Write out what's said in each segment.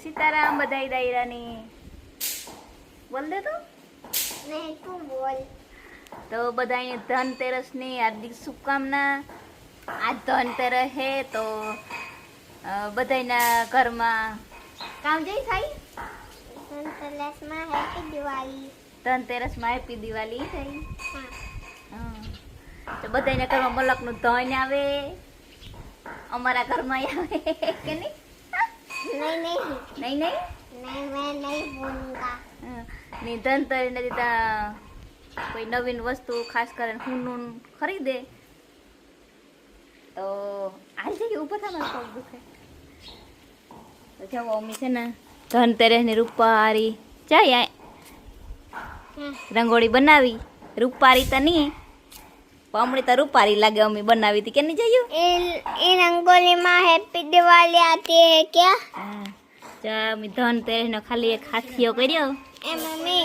સીતારામ બધાય દાયરાની. બોલ દે તો. નહીં તું બોલ. તો બધાને ધનતેરસની હાર્દિક શુભકામના. આ ધનતેરસ હે તો બધાયના ઘરમાં કામ જઈ થાય? ધનતેરસમાં હેપી દિવાળી. ધનતેરસમાં હેપી દિવાળી? થઈ તો બધાયના ઘરમાં મલકનું ધન આવે. અમારા ઘરમાં આવે કે નહીં? નહીં નહીં નહીં નહીં નહીં मैं नहीं बोलूंगा હં. ને ધનતેરસ ને દીધા કોઈ નવીન વસ્તુ ખાસ કરીને હુનું ખરીદે તો હાલ જઈએ ઊભા થા મારા પગ દુખે તો જાઓ મમ્મી છે ને ધનતેરસની રૂપારી જાય હમ. રંગોળી બનાવી રૂપારી તો નહીં પમણી તો રૂપારી લાગે અમે બનાવી હતી. કે નહીં જયું એ રંગોલીમાં હેપી દિવાળી આતી હે ક્યાં? જા મી ધનતેરસ નો ખાલી એક હાથીઓ કર્યો. એ મમ્મી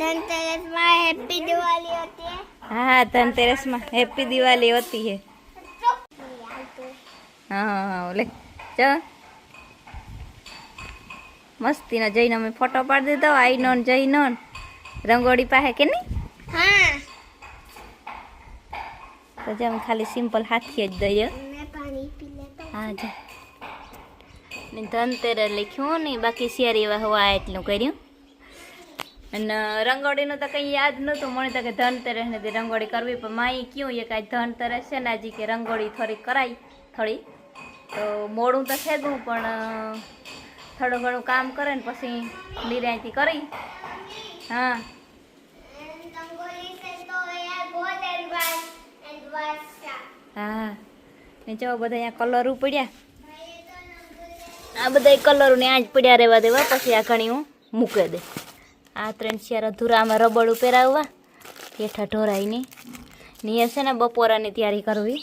ધનતેરસમાં હેપી દિવાળી હતી હા? ધનતેરસમાં હેપી દિવાળી હોતી હે. હા હા ઓલે જા. મસ્તીનો જઈને અમે ફોટો પાડી દીધો આઈનો જઈનો રંગોળી પાસે કે નહીં? હા. તો જેમ ખાલી સિમ્પલ હાથી જ દઈએ. હા, જા. ને ધનતેરસ લખ્યું ને, બાકી શિયારી હવા એટલું કર્યું. અને રંગોળીનું તો કંઈ યાદ નહોતું, મને તો કે ધનતેરસ ને રંગોળી કરવી, પણ માએ કયું એ કાંઈ ધનતેરસ છે ને હજી કે રંગોળી થોડી કરાય, થોડી. તો મોડું તો છે ગયું પણ થોડું ઘણું કામ કરે ને પછી નિરાયતી કરી. હા. હા. ને જો બધા અહીંયા કલર પડ્યા. આ બધા કલર ને આ જ પડ્યા રહેવા દેવા પછી આ ઘણી હું મૂકી દે. આ ત્રણ ચાર અધૂરામાં રબડ પહેરાવવા હેઠા ઢોરાઈને. નિયર છે ને બપોરાની તૈયારી કરવી.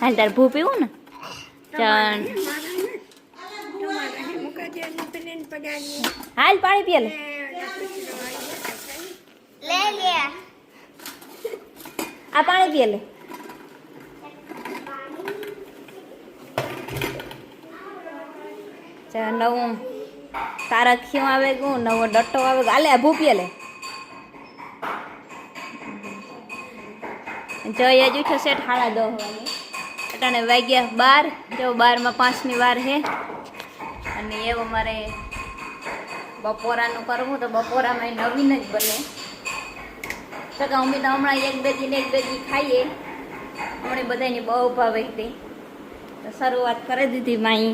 હાલ તાર ભૂ પીવું ને? ચાલ. હાલ પાણી પીએ લે લે. આ પાણી પીએ લે. નવું તારખિયું આવે ગયું નવો ડટ્ટો આવે ગયો આલે ભૂપીએ લે. જય હજુ છે સેટ હાડા દો અટાણે વાગ્યા બાર. જો બારમાં પાંચની વાર હે. અને એવું મારે બપોરાનું કરવું તો બપોરામાં એ નવીન જ બને. તો કે અમે તો હમણાં એક બે દી ને એક બે દી ખાઈએ. હમણાં બધાને બહુ ભાવે તે. તો શરૂઆત કરી દીધી માઈ.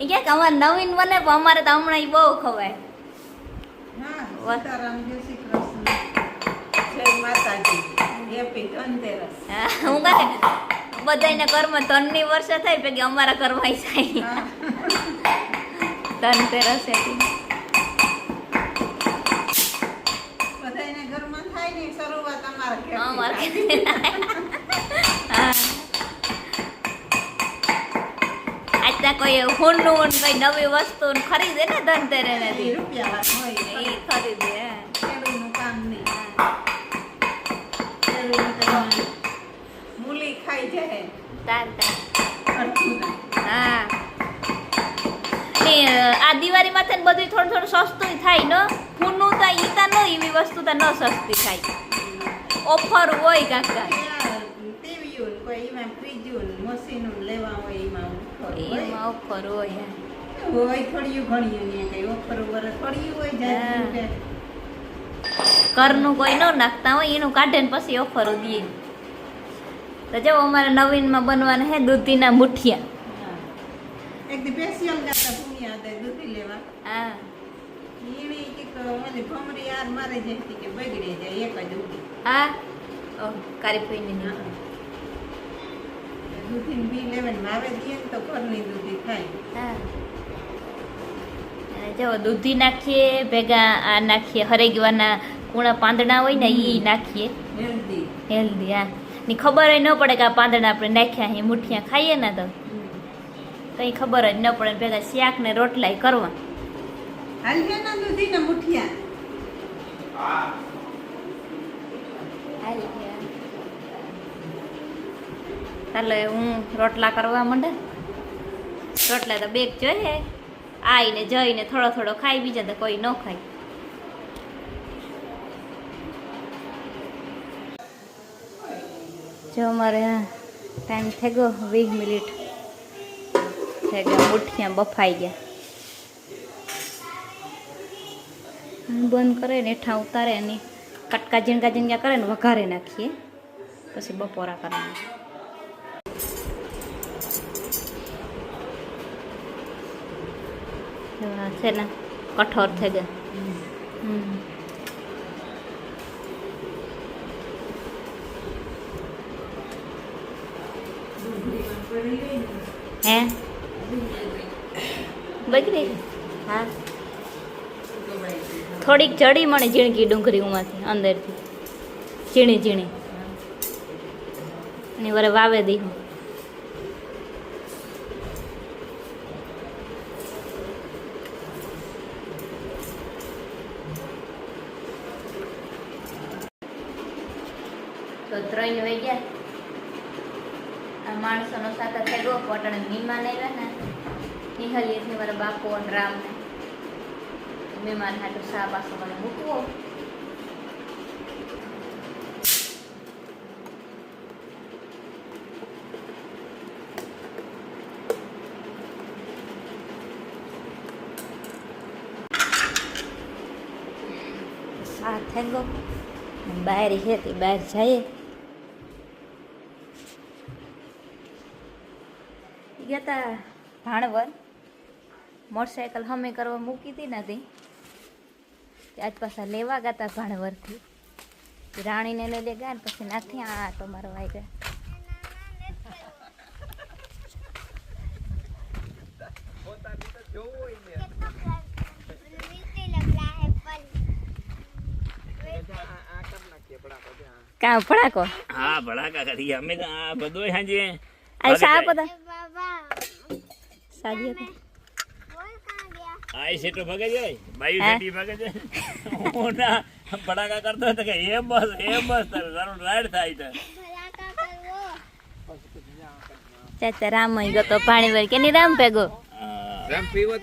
એ ક્યાંક અમારે નવીન બને પણ અમારે તો હમણાં બહુ ખવાય. હા બધાના ઘરમાં ત્રણની વર્ષે થાય ભેગી અમારા ઘરમાં થાય. ધનતેરસ હતી ઘરમાં થાય ને શરૂઆત અમારા ઘરેથી અમારા. હા. આજના કોઈ હુંનું ને કોઈ નવી વસ્તુ ખરીદે ને ધનતેરે નથી રૂપિયાવાળા હોય એ ખરીદે. ખેડૂતનું કામ નહીં. મૂલી ખાઈ જાય. તાર તાર. આ દિવાળી માથે ને બધું થોડું થોડું સસ્તું થાય, ન? ફૂનું તો ઈ તો ન, એવી વસ્તુ તો ન સસ્તી થાય. ઓફર હોય કાકા. એમાં ઓફર હોય ઘરનું કોઈ ન નાખતા હોય, એનું કાઢે ને પછી ઓફરો દઈએ. તો જો અમારે નવીનમાં બનવાના હે દૂધીના મુઠિયા. એક દી પેશિયલ ગાતા પુણ્યા હતા દૂધી લેવા. હા. ઈણી કીક ઓલી ભમરી યાર મારે જેથી કે બગડી જાય એક જ ઉડી હા? ઓ કારી પીની હા. દૂધીને બી લેવાને માવે દઈએ ને તો ઘરની દૂધી ખાય. હા. જો દૂધી નાખીએ ભેગા આ નાખીએ હરેગવાના કૂણા પાંદડા હોય ને એ નાખીએ. હેલ્ધી. હેલ્ધી હા. ની ખબર ન પડે કે આ પાંદડા આપણે નાખ્યા અહીં મુઠિયા ખાઈએ ને તો. કંઈ ખબર જ ન પડે ભેગા શાક ને રોટલાય કરવા હાલ ને મુઠિયા? હું. રોટલા કરવા માંડે. રોટલા તો બેગ જોઈએ આઈને જઈને થોડો થોડો ખાઈ બીજા તો કોઈ ન ખાય. જો અમારે ટાઈમ થઈ ગયો વીસ મિનિટ. થઈ ગયા મુઠ્ઠિયા બફાઈ ગયા. બંધ કરે ને હેઠા ઉતારે ને કટકા ઝીણકા ઝીણકા કરે ને, વઘારે નાખીએ. પછી બપોરા કરવાના. છે ને, કઠોર થઈ ગયા. હે? બગડી હા. થોડીક જડી મને ઝીણકી ડુંગળી ઉમાંથી, અંદરથી. ઝીણી ઝીણી. અને વરે વાવે દી. હું તો ત્રણ વાગ્યા આ માણસોનો સાથે થઈ ગયો પોટણ લેવા ને. નિહલિયથી મારા બાપુ અને રામ ને મહેમાન હાટું સા પાછો મને મૂકવો સા થઈ ગયો બહાર છે તે બહાર જઈએ ગયા તા ભાણવર मोटरसाइकिल हमें करवा मूकी थी ना ते आज पास लेवा गया था भाणवर थी राणी ने ले गया पे ना तो मरवाई गया का फड़ा को हाँ बड़ा का करी हमें का बदो हाँ जी आई साहब बाबा शादी है આય સેટો ભાગે જાય બાયુ સેટી ભાગે જાય ઓના ભડાકા કરતો તો કે એમ બસ એમ બસ તારે. તારો રાડ થાય તારે. ચાચા રામ અહીં ગયો તો પાણી ભરી કેની રામ પેગો રામ પીવો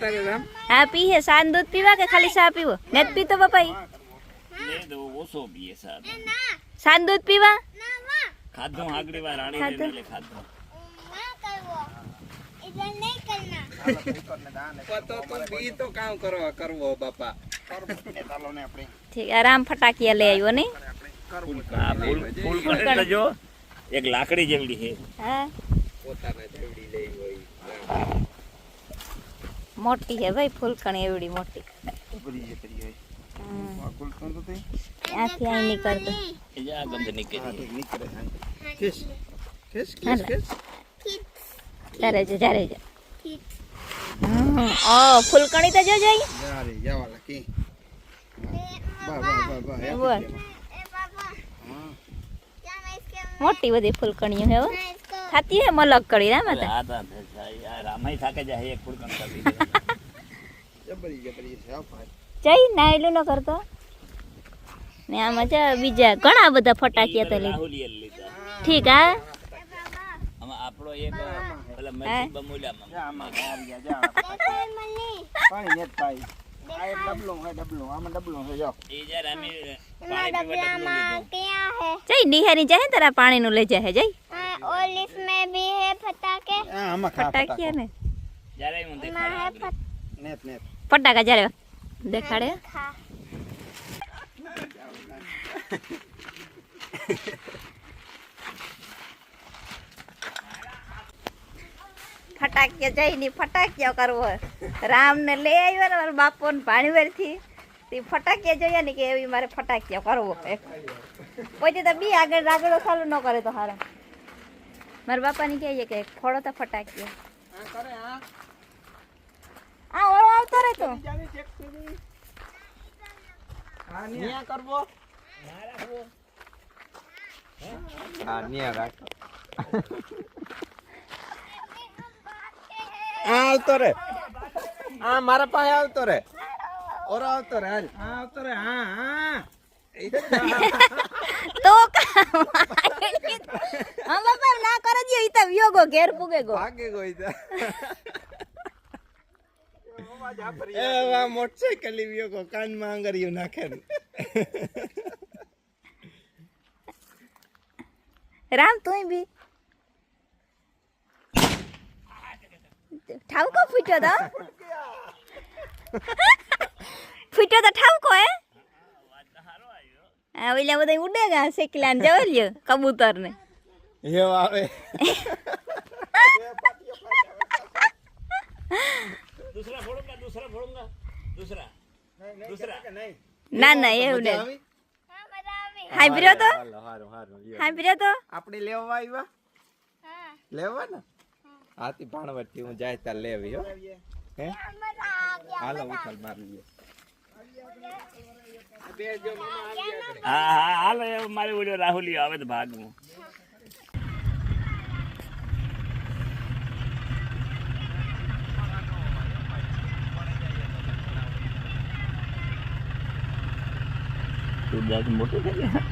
આગળી વાર રાણી ને કરવો. એટલે તો તો બી તો કામ કરો કરવો બાપા. ઠીક આ રામ ફટાકિયા લઈ આવ્યો નહીં? હા ફૂલ ફૂલ કરે તો જો એક લાકડી જેવડી છે. હા. પોતાના જેવડી લઈ હોય મોટી હે ભાઈ ફૂલકણી એવડી મોટી. હમ. ત્યાંથી અહીં નીકળતો. એ જા ગંધ નીકળી. હાલે. ચારે છે ચારે છે. ठीक હમ. ઓ ફૂલકણી તો જોજો યારી જવા મોટી બધી ફૂલકણીઓ હે ખાતી હે મલક કળી રામ હતા રામાઈ થાકે જાય એક ફૂલકણ કરી જબરી જબરી છે જઈ નાયલું ન કરતો. ને આમાં છે બીજા ઘણા બધા ફટાકિયા તો લીધા. ઠીક હા? આપણો એક પેલા હે? મસ્જિદ બમુલામાં આમાં ગાર ગયા જા देखो मम्मी પાણી નેત પાઈ આ એક ડબલું હે ડબલું આમાં ડબલું હે જો એ જ્યારે અમે ना પાણી પીવા डबिया ડબલું माँ લીધું. क्या है જઈ નિહારી જાય તારા પાણીનું લઈ જાય જઈ हाँ, और इसमें भी है फटाके આ આમાં ખા ફટાકિયા ને જ્યારે હું में है દેખાડા फट નેત નેત ફટાકા જ્યારે દેખાડે खा ફટાકિયા જઈને ફટાકિયા કરવો રામને લઈ આવ્યો ને મારા બાપો ને ભાણીવરથી. તે ફટાકિયા જોયા ને કે એવી મારે ફટાકિયા કરવો પછી તો બી આગળ રાગડો ચાલુ ન કરે તો હારા. મારા બાપાને કહીએ કે ફોડો તો ફટાકિયા આ કરે આ આ ઓળો આવતો રહે તો. કરવો. હા નિયા રાખ. આ આવતો રે આ મારા પાસે આવતો રે ઓરો આવતો રે હાલ આ આવતો રે હા હા એ જ તો કામ હા બાપા ના કરે દો ઈ તો પૂગો ઘેર પૂગે ગો ભાગે ગઈ તા એ વા મોટરસાઇકલ લીવ્યો કો કાનમાં આંગળીઓ નાખે ને. રામ તું બી ઠાવકો ફૂટ્યો તો ફૂટ્યો તો ઠાવકો હે આ ઓલા બધા ઉડેગા શેકલા ને જવલ્યો કબૂતર ને એવો આવે दूसरा फोड़ूंगा दूसरा फोड़ूंगा दूसरा दूसरा ના ના એવું મજા નહીં આવી? હા મજા આવી હાઈ બ્રો તો હાલો, હારું, હારું, લ્યો. હાઈ બ્રો તો આપણે લેવા આવ્યા હા લેવા ને હાથી ભાણવટથી હું જાય ત્યાં લેવી હો. હે? હાલો ઉછળ માર લઈએ હા હા, હાલો મારે ઓલો રાહુલી આવે તો ભાગમાં તું મોટું થઈ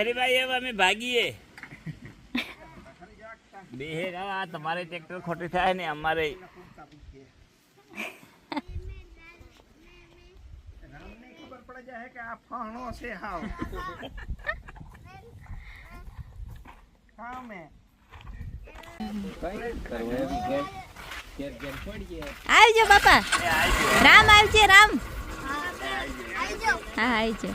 ચાલો બહેરીભાઈ હવે અમે ભાગીએ. બેહેરા આ તમારે ટ્રેક્ટર ખોટી થાય ને અમારે. જાય કે આ ફાણો છે હાવ. કામે આવજો બાપા. રામ આવજે રામ. હા આવજો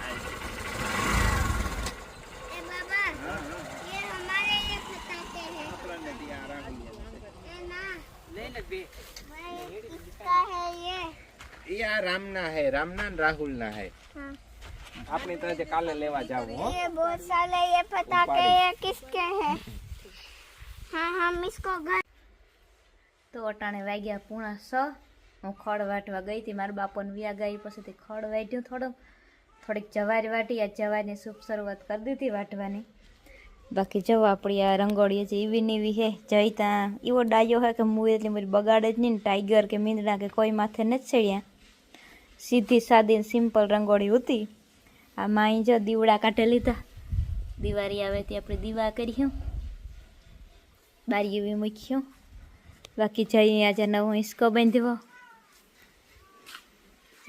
किसका है ये ઈ આ રામના હે રામના ને રાહુલના હે हाँ આપણે તો આજે કાલે લેવા જાવું હો ये बहुत सारे ये पटाखे ये किसके हैं हाँ हम इसको घर તો અટાણે વાગ્યા પૂણા સ હું ખડ વાટવા ગઈ હતી મારા બાપાને વ્યા ગઈ પછીથી ખડ વાટ્યું થોડું થોડીક જવાર વાટી આ જવારની શુભ શરૂઆત કરી દીધી વાટવાની બાકી જો આપણી આ રંગોળી છે એવી ને એવી હે જઈ ત્યાં એવો ડાયો હોય કે હું એટલી બધી બગાડે જ નહીં ટાઈગર કે મીંદડા કે કોઈ માથે નથી ચડ્યા. સીધી સાદી સિમ્પલ રંગોળી હતી. આ માઈ જો દીવડા કાઢે લીધા. દિવાળી આવે તે આપણે દીવા કર્યું બારી એવી મૂક્યું. બાકી જઈ આજે નવો હિસકો બાંધ્યો.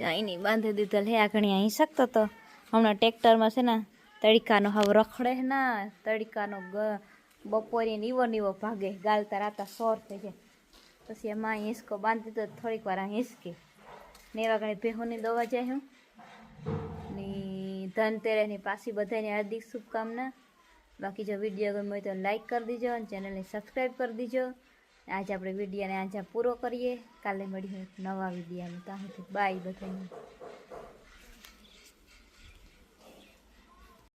અહીં બાંધી દીધો લે આગળ અહીં શકતો તો. હમણાં ટ્રેક્ટરમાં છે ને તડકાનો હવે રખડે ના, તડકાનો બપોરે નીવો ને ભાગે, ગાલતા રાતા સોર થઈ જાય. પછી એમાં હિંસકો બાંધી તો થોડીક વાર હિંસકે. ને ઘણી ભેહોની દવા જાય હું. ને ધનતેરસની પાછી બધાને હાર્દિક શુભકામના. બાકી જો વીડિયો ગમ્યો હોય તો લાઈક કરી દીજો અને ચેનલને સબસ્ક્રાઈબ કરી દીજો. આજે આપણે વિડીયોને આજે પૂરો કરીએ. કાલે મળીએ નવા વિડીયામાં. ત્યાં સુધી બાય બધાને.